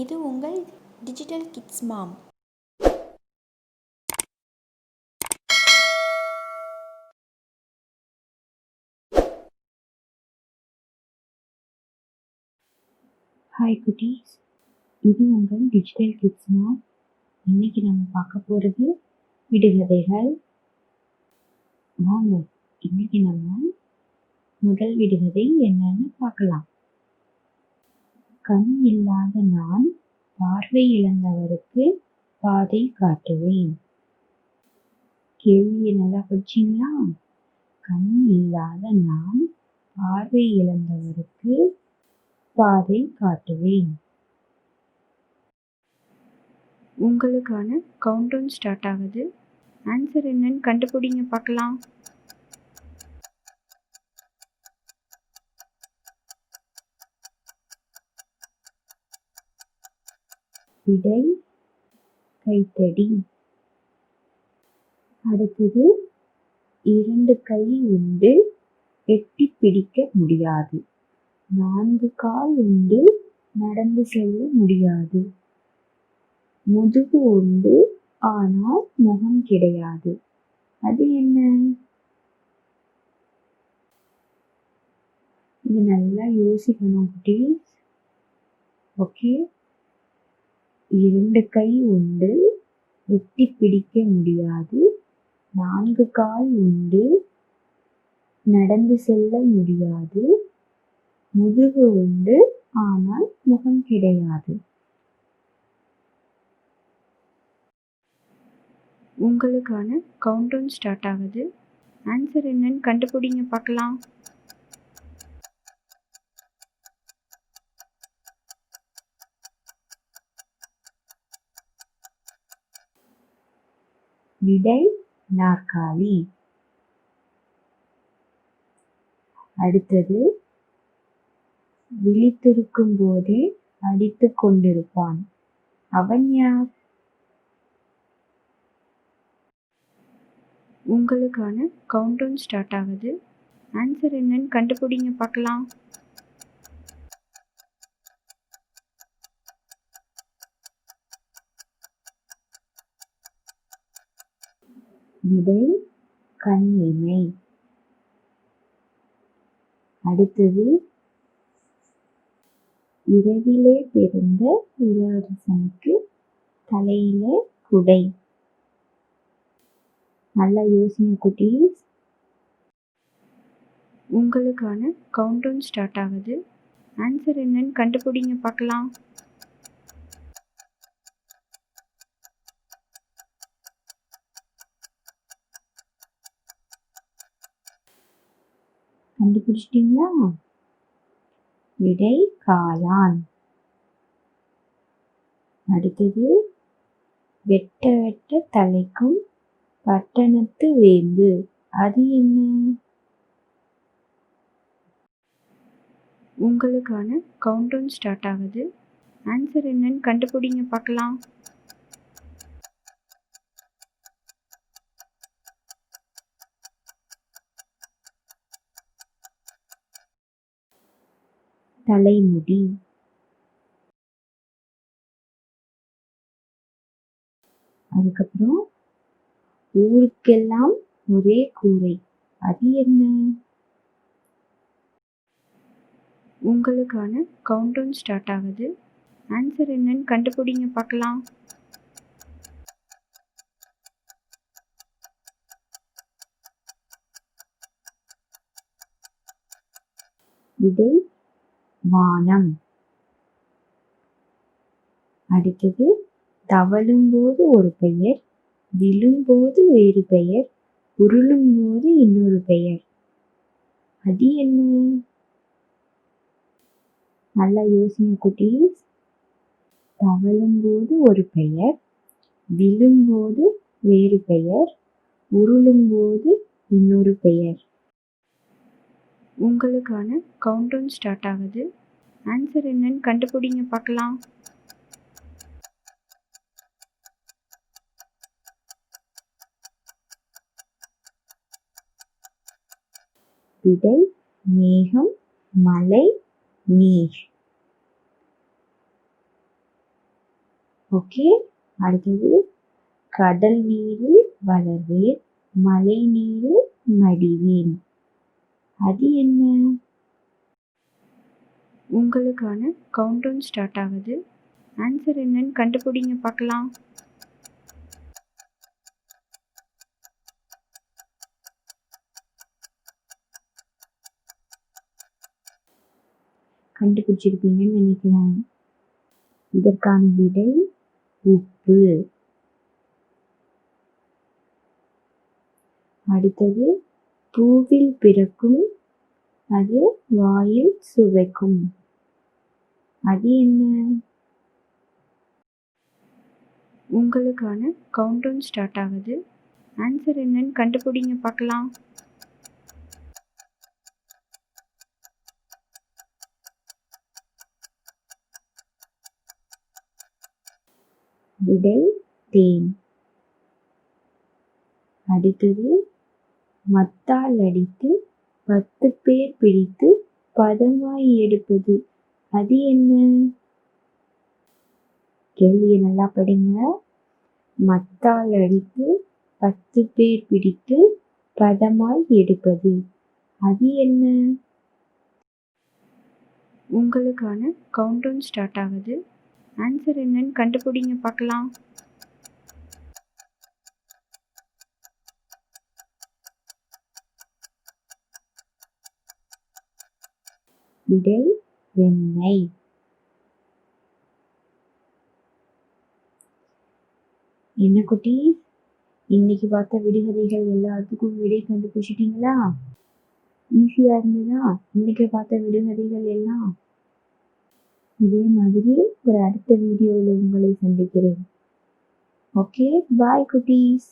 இது உங்கள் digital kids மாம். Hi குட்டீஸ். இது உங்கள் டிஜிட்டல் கிட்ஸ் மாம். இன்னைக்கு நம்ம பார்க்க போகிறது விடுகதைகள். வாங்க இன்னைக்கு நம்ம முதல் விடுகதை என்னன்னு பார்க்கலாம். கண் இல்லாத நான் பார்வை இழந்தவருக்கு பாதை காட்டுவேன். கேள்வியை நல்லா படிச்சீங்களா? கண் இல்லாத நான் பார்வை இழந்தவருக்கு பாதை காட்டுவேன். உங்களுக்கான கவுண்டவுன் ஸ்டார்ட் ஆகுது. ஆன்சர் என்னன்னு கண்டுபிடிங்க பார்க்கலாம். விடை கைத்தடி. அடுத்தது இரண்டு கை உண்டு எட்டி பிடிக்க முடியாது. நான்கு கால் உண்டு நடந்து செல்ல முடியாது. முதுகு உண்டு ஆனால் முகம் கிடையாது. அது என்ன? இது நல்லா யோசிக்கணும் குட்டீஸ். ஓகே? இரண்டு கை உண்டு எட்டி பிடிக்க முடியாது. நான்கு கால் உண்டு நடந்து செல்ல முடியாது. முதுகு உண்டு ஆனால் முகம் கிடையாது. உங்களுக்கான கவுண்டவுன் ஸ்டார்ட் ஆகுது. ஆன்சர் என்னன்னு கண்டுபிடிங்க பார்க்கலாம். விடை நாற்காலி. அடுத்தது விழித்திருக்கும் போதே அடித்து கொண்டிருப்பான். அவன் யார்? உங்களுக்கான கவுண்டவுன் ஸ்டார்ட் ஆகுது. ஆன்சர் என்னன்னு கண்டுபிடிங்க பார்க்கலாம். விடை கண்ணிமை அடுத்தது இரவிலே பிறந்த இளவரசனுக்கு தலையிலே குடை. நல்லா யோசிங்க குட்டீஸ். உங்களுக்கான கவுண்டவுன் ஸ்டார்ட் ஆகுது. ஆன்சர் என்னன்னு கண்டுபிடிங்க பார்க்கலாம். கண்டுபிடிச்சிட்டீங்களா? விடை காளான். அடுத்தது வெட்ட வெட்ட தலைக்கும் பட்டணத்து வேம்பு. அது என்ன? உங்களுக்கான கவுண்டவுன் ஸ்டார்ட் ஆகுது. ஆன்சர் என்னன்னு கண்டுபிடிங்க பார்க்கலாம். தலைமுடி. அதுக்கப்புறம் ஊருக்கெல்லாம் ஒரே கூரை. அது என்ன? உங்களுக்கான கவுண்டவுன் ஸ்டார்ட் ஆகுது. ஆன்சர் என்னன்னு கண்டுபிடிங்க பார்க்கலாம். விடை வானம். அடுத்தது தவழும்போது ஒரு பெயர் விழும்போது வேறு பெயர் உருளும்போது இன்னொரு பெயர். அது என்ன? நல்லா யோசிங்க குட்டீஸ். தவழும்போது ஒரு பெயர் விழும்போது வேறு பெயர் உருளும்போது இன்னொரு பெயர். உங்களுக்கான கவுண்டவுன் ஸ்டார்ட் ஆகுது. ஆன்சர் என்னன்னு கண்டுபிடிங்க பார்க்கலாம். விடை மேகம் மலை நீர். ஓகே அடுத்தது கடல் நீரில் வளர்வேன் மழை நீரில் மடிவேன் அது என்ன? உங்களுக்கான கவுண்டவுன் ஸ்டார்ட் ஆகுது. ஆன்சர் என்னன்னு கண்டுபிடிங்க பார்க்கலாம். கண்டுபிடிச்சிருப்பீங்கன்னு நினைக்கிறேன். இதற்கான விடை உப்பு. அடுத்தது பூவில் பிறக்கும் அது வாயில் சுவைக்கும். அது என்ன? உங்களுக்கான கவுண்டவுன் ஸ்டார்ட் ஆகுது. ஆன்சர் என்னன்னு கண்டுபிடிங்க பார்க்கலாம். விடை தேன். அடுத்தது மத்தால் அடித்து பத்து பேர் பிடித்து பதமாய் எடுப்பது. அது என்ன? கேள்வியை நல்லா படிங்க. மத்தால் அடித்து பத்து பேர் பிடித்து பதமாய் எடுப்பது. அது என்ன? உங்களுக்கான கவுண்டவுன் ஸ்டார்ட் ஆகுது. ஆன்சர் என்னன்னு கண்டுபிடிங்க பார்க்கலாம். விடை வெண்ணெய். என்ன குட்டி? இன்னைக்கு பார்த்த விடுகதைகள் எல்லாத்துக்கும் விடை கண்டுபிடிச்சிட்டீங்களா? ஈஸியா இருந்ததா? இன்னைக்கு பார்த்த விடுகதைகள் எல்லாம்? இதே மாதிரி ஒரு அடுத்த வீடியோவில் உங்களை சந்திக்கிறேன். ஓகே பாய் குட்டீஸ்.